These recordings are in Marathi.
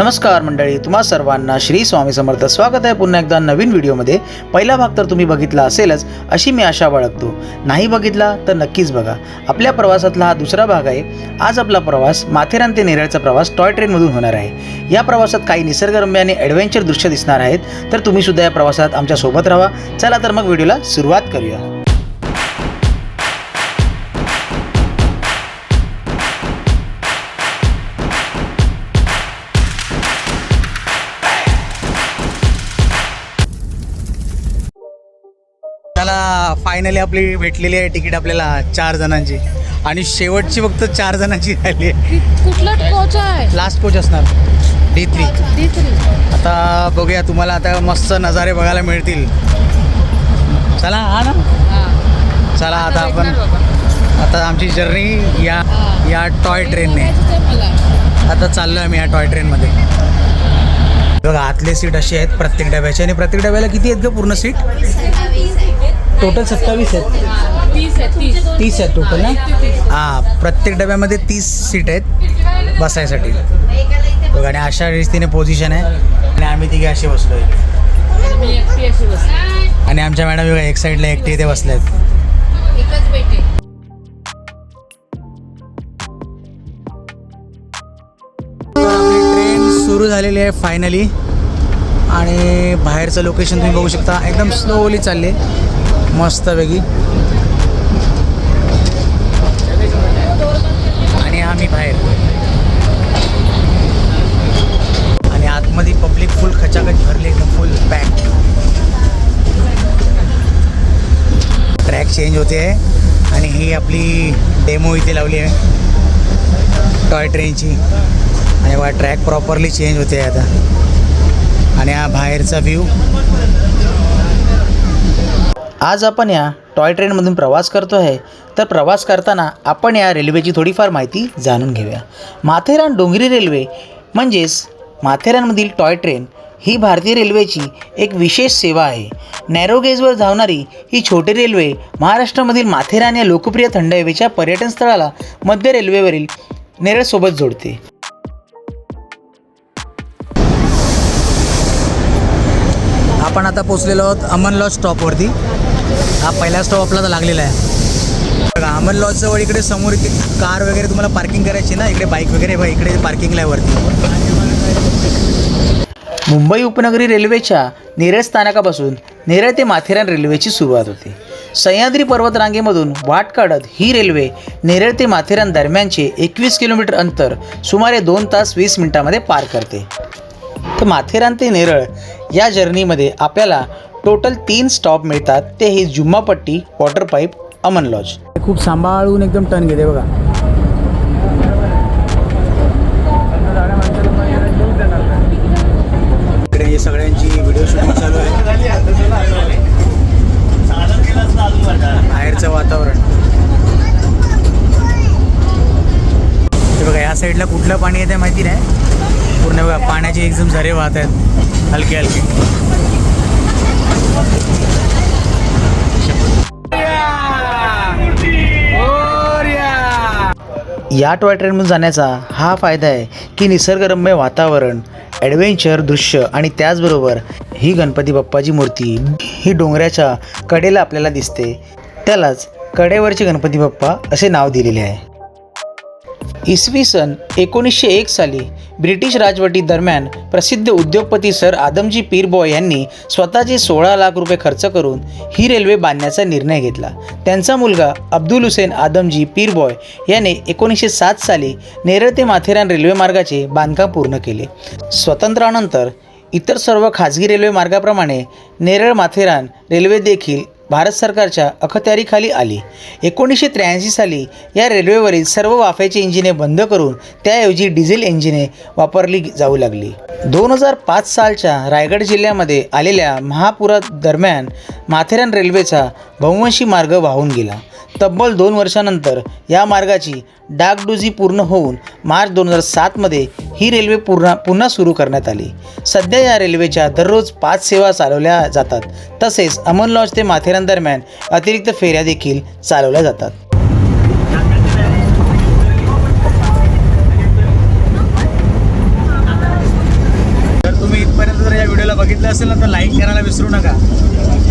नमस्कार मंडळी तुम्हा सर्वांना श्री स्वामी समर्थ स्वागत आहे पुन्हा एकदा नवीन व्हिडिओमध्ये. पहिला भाग तर तुम्ही बघितला असेलच अशी मी आशा बाळगतो. नाही बघितला तर नक्कीच बघा. आपल्या प्रवासातला हा दुसरा भाग आहे. आज आपला प्रवास माथेरान ते नेरळचा प्रवास टॉय ट्रेनमधून होणार आहे. या प्रवासात काही निसर्गरम्य आणि ॲडव्हेंचर दृश्य दिसणार आहेत. तर तुम्ही सुद्धा या प्रवासात आमच्यासोबत राहा. चला तर मग व्हिडिओला सुरुवात करूया. त्याला फायनली आपली भेटलेली आहे तिकीट आपल्याला चार जणांची. आणि शेवटची फक्त चार जणांची आहे. कुठला कोच आहे? लास्ट कोच असणार. डी थ्री डी थ्री आता बघूया तुम्हाला आता मस्त नजारे बघायला मिळतील. चला हा ना? चला आता आपण आता आमची जर्नी या या टॉय ट्रेनने आता चाललो आहे मी या टॉय ट्रेनमध्ये बघा आतले सीट असे आहेत प्रत्येक डब्याचे. आणि प्रत्येक डब्याला किती आहेत ग पूर्ण सीट टोटल सत्तावीस आहेत. तीस आहेत टोटल ना? हां प्रत्येक डब्यामध्ये तीस सीट आहेत बसायसाठी. बघा आणि अशा रीतीने पोझिशन आहे. आणि आम्ही तिघे असे बसलो आहे आणि आमच्या मॅडम बघा एक साईडला एकटी इथे बसल्या आहेत ट्रेन सुरू झालेली आहे फायनली आणि बाहेरचं लोकेशन तुम्ही बघू शकता. एकदम स्लोली चालले मस्त वेगळी आणि आम्ही बाहेर. आणि आतमध्ये पब्लिक फुल खचाखच भरली एकदम फुल पॅक ट्रॅक चेंज होते. आहे आणि ही आपली डेमो इथे लावली आहे. टॉय ट्रेनची आणि बा ट्रॅक प्रॉपरली चेंज होते आता. आणि हा बाहेरचा व्ह्यू आज आपण या टॉय ट्रेनमधून प्रवास करतो आहे. तर प्रवास करताना आपण या रेल्वेची थोडीफार माहिती जाणून घेऊया. माथेरान डोंगरी रेल्वे म्हणजेच माथेरानमधील टॉय ट्रेन ही भारतीय रेल्वेची एक विशेष सेवा आहे. नॅरोगेजवर धावणारी ही छोटी रेल्वे महाराष्ट्रामधील माथेरान या लोकप्रिय थंड हवेच्या पर्यटन स्थळाला मध्य रेल्वेवरील नेरळसोबत जोडते. आपण आता पोचलेलो आहोत अमन लॉज स्टॉपवरती. हा पहिला स्टॉप आपला लागलेला आहे. बघा अमन लॉज जवळ इकडे समोर इथे कार वगैरे तुम्हाला पार्किंग करायची ना इकडे बाईक वगैरे बघा इकडे पार्किंगला आहे वरती. मुंबई उपनगरी रेल्वेच्या नेरळ स्थानकापासून नेरळ ते माथेरान रेल्वेची सुरुवात होते. सह्याद्री पर्वतरांगेमधून वाट काढत ही रेल्वे नेरळ ते माथेरान दरम्यानचे एकवीस किलोमीटर अंतर सुमारे दोन तास वीस मिनिटामध्ये पार करते. तर माथेरान ते नेरळ या जर्नीमध्ये आपल्याला टोटल तीन स्टॉप मिळतात. ते ही Jummapatti water pipe Aman lodge खूप सांभाळून एकदम टर्न घेते बघा. इकडे सगळ्यांची व्हिडिओ शूटिंग चालू आहे. बाहेरचं वातावरण. हे बघा या साईडला कुठलं पाणी येते माहिती नाही. पूर्ण बघा पाण्याचे एकदम झरे वाहत आहेत. हलके हलके. या टॉय ट्रेनमधून जाण्याचा हा फायदा आहे की निसर्गरम्य वातावरण ॲडव्हेंचर दृश्य आणि त्याचबरोबर ही गणपती बाप्पाची मूर्ती ही डोंगराच्या कडेला आपल्याला दिसते. त्यालाच कडेवरचे गणपती बाप्पा असे नाव दिलेले आहे. इसवी सन एकोणीसशे एक साली ब्रिटिश राजवटीदरम्यान प्रसिद्ध उद्योगपती सर आदमजी पीरबॉय यांनी स्वतःचे सोळा लाख रुपये खर्च करून ही रेल्वे बांधण्याचा निर्णय घेतला. त्यांचा मुलगा अब्दुल हुसेन आदमजी पीरबॉय याने एकोणीसशे सात साली नेरळ ते माथेरान रेल्वे मार्गाचे बांधकाम पूर्ण केले. स्वातंत्र्यानंतर इतर सर्व खाजगी रेल्वे मार्गाप्रमाणे नेरळ माथेरान रेल्वे देखील भारत सरकारच्या अखत्यारीखाली आली. एकोणीसशे त्र्याऐंशी साली या रेल्वेवरील सर्व वाफ्याची इंजिने बंद करून त्याऐवजी डिझेल इंजिने वापरली जाऊ लागली. दोन हजार पाच सालच्या रायगड जिल्ह्यामध्ये आलेल्या महापुरात दरम्यान माथेरान रेल्वेचा बहुवंशी मार्ग वाहून गेला. तब्बल दोन वर्षानंतर या मार्गाची डागडुजी पूर्ण होऊन मार्च दोन हजार सातमध्ये ही रेल्वे पूर्ण पुन्हा सुरू करण्यात आली. सध्या या रेल्वेच्या दररोज पाच सेवा चालवल्या जातात. तसेच अमन लॉज ते माथेरान दरम्यान अतिरिक्त फेऱ्या देखील चालवल्या जातात. तुम्ही इथपर्यंत जर या व्हिडिओला बघितलं असेल ना तर लाईक करायला विसरू नका.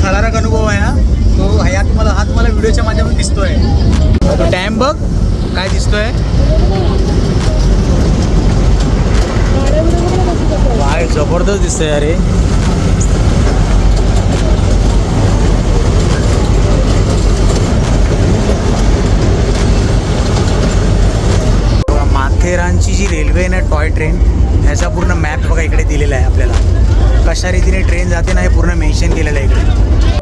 थरारक अनुभव आहे हा. तो ह्या तुम्हाला हा तुम्हाला व्हिडिओच्या माध्यमातून दिसतोय. तो डॅम बघ काय दिसतोय. काय जबरदस्त दिसतंय अरे बघा, माथेरानची जी रेल्वे आहे ना टॉय ट्रेन ह्याचा पूर्ण मॅप बघा इकडे दिलेला आहे आपल्याला. कशा रीतीने ट्रेन जाते ना हे पूर्ण मेन्शन केलेलं आहे इकडे.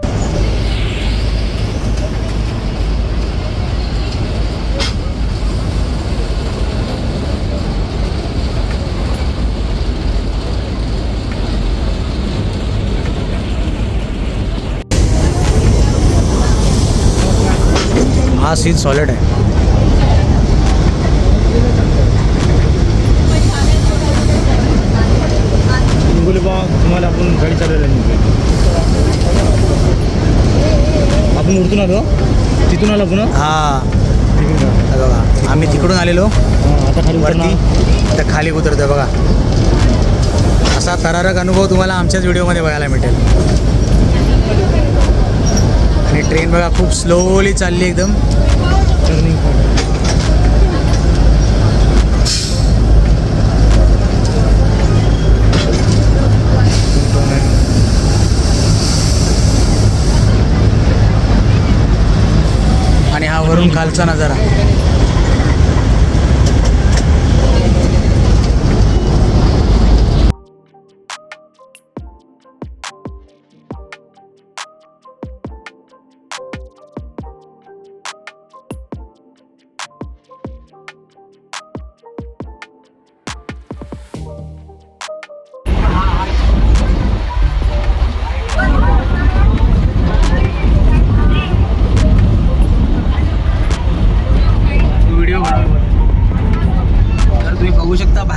हा सीन सॉलिड आहे. तुम्हाला आपण गाडी चालवली आपण उडतून आलो. तिथून आलो पुन्हा हा. बघा आम्ही तिकडून आलेलो. आता खाली वरती. तर खाली बघा. असा थरारक अनुभव तुम्हाला आमच्याच व्हिडिओमध्ये बघायला मिळेल. ट्रेन बघा खूप स्लोली चालली एकदम. आणि हा वरून खालचा नजारा.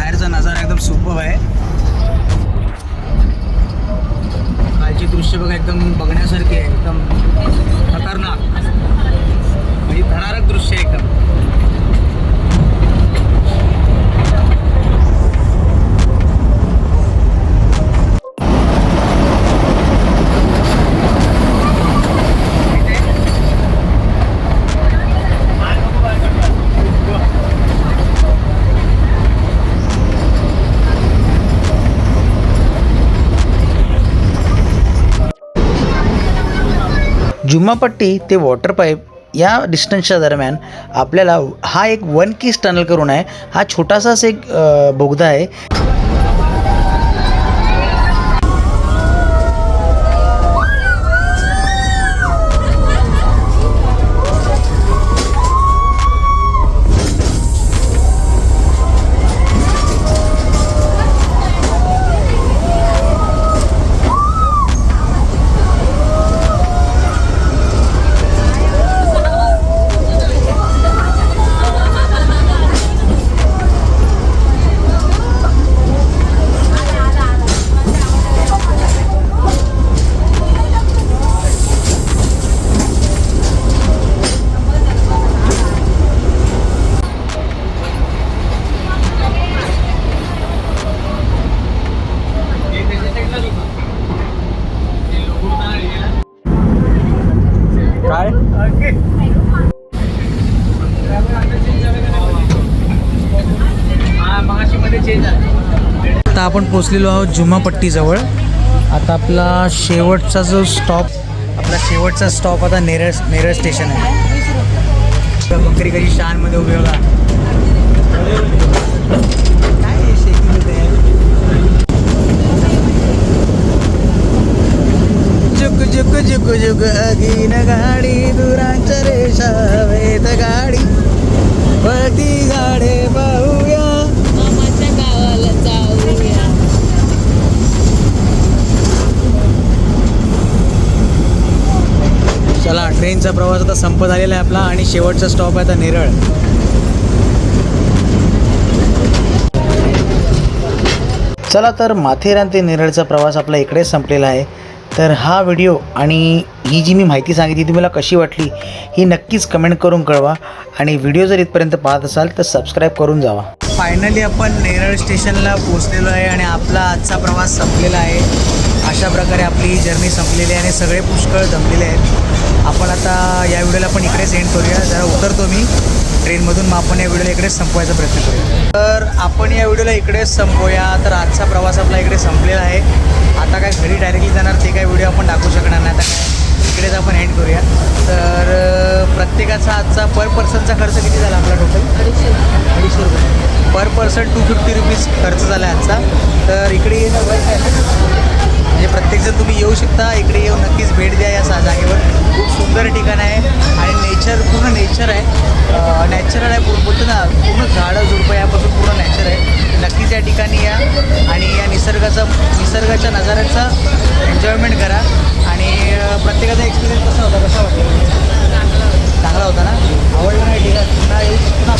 बाहेरचा नजारा एकदम सुपर आहे. खालची दृश्य बघा एकदम बघण्यासारखी आहे एकदम खतरनाक. म्हणजे थरारक दृश्य आहे एकदम. जुम्मापट्टी ते वॉटर पाईप या डिस्टन्सच्या दरम्यान आपल्याला हा एक वन किस टनल करून आहे. हा छोटासाच एक बोगदा आहे. आपण पोचलेलो आहोत जुमापट्टीजवळ. आता आपला शेवटचा जो स्टॉप आपला शेवटचा स्टॉप आता नेरळ नेरळ स्टेशन आहे. बकरी कशी शानमध्ये उभे होता जुक जुक जुक जुक अगीन गाडी दुरांच्या रेषा ट्रेनचा प्रवास आता संपत आलेला आहे आपला आणि शेवटचा स्टॉप आहे आता नेरळ. चला तर माथेरान ते नेरळचा प्रवास आपला इकडेच संपलेला आहे. तर हा व्हिडिओ आणि ही जी मी माहिती सांगितली ती तुम्हाला कशी वाटली ही नक्कीच कमेंट करून कळवा. आणि व्हिडिओ जर इथपर्यंत पाहत असाल तर सबस्क्राईब करून जावा. फायनली आपण नेरळ स्टेशनला पोहोचलेलो आहे आणि आपला आजचा प्रवास संपलेला आहे. अशा प्रकारे आपली जर्नी संपलेली आहे आणि सगळे पुष्कळ जमलेले आहेत. आपण आता या व्हिडिओला आपण इकडेच एंड करूया. जरा उतरतो मी. ट्रेनमधून मग आपण या व्हिडिओला इकडेच संपवायचा प्रयत्न करूया. तर आपण या व्हिडिओला इकडेच संपवूया तर आजचा प्रवास आपला इकडे संपलेला आहे. आता काय घरी डायरेक्टली जाणार ते काय व्हिडिओ आपण टाकू शकणार नाही. आता काय इकडेच आपण एंड करूया. तर प्रत्येकाचा आजचा पर पर्सनचा खर्च किती झाला आपला टोटल अडीचशे अडीचशे रुपये. Per person two fifty rupees खर्च झाला आहे आजचा. तर इकडे येणं म्हणजे प्रत्येकजण तुम्ही येऊ शकता इकडे येऊन नक्कीच भेट द्या या सा- जागेवर खूप सुंदर ठिकाण आहे आणि नेचर पूर्ण नेचर आहे. नॅचरल आहे पूर्ण बोलतो ना पूर्ण झाडं झुडपं यापासून पूर्ण नॅचर आहे. नक्कीच या ठिकाणी या आणि या निसर्गाचा निसर्गाच्या नजाऱ्याचा एन्जॉयमेंट करा. आणि प्रत्येकाचा एक्सपिरियन्स कसा होता कसा वाटला? चांगला होता ना? आवडला नाही ठीक आहे पुन्हा येऊ शकतो ना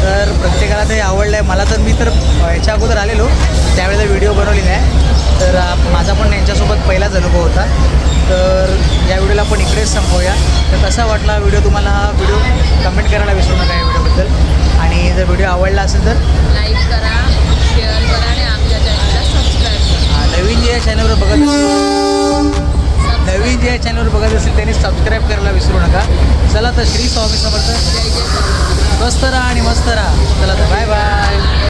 तर प्रत्येकाला ते आवडलं आहे मला तर मी तर याच्या अगोदर आलेलो. त्यावेळेला व्हिडिओ बनवली नाही तर माझा पण यांच्यासोबत पहिलाच अनुभव होता. तर या व्हिडिओला आपण इकडेच संपवूया. तर कसा वाटला व्हिडिओ तुम्हाला? हा व्हिडिओ कमेंट करायला विसरू नका या व्हिडिओबद्दल. आणि जर व्हिडिओ आवडला असेल तर? लाईक करा शेअर करा आणि आमच्या चॅनलला सबस्क्राईब नवीन जे या चॅनलवर बघत असेल नवीन जे या चॅनलवर बघत असेल त्यांनी सबस्क्राईब करायला विसरू नका. चला तर श्री स्वामी. समर्थ स्वस्त राहा आणि मस्त राहा. चला तर बाय बाय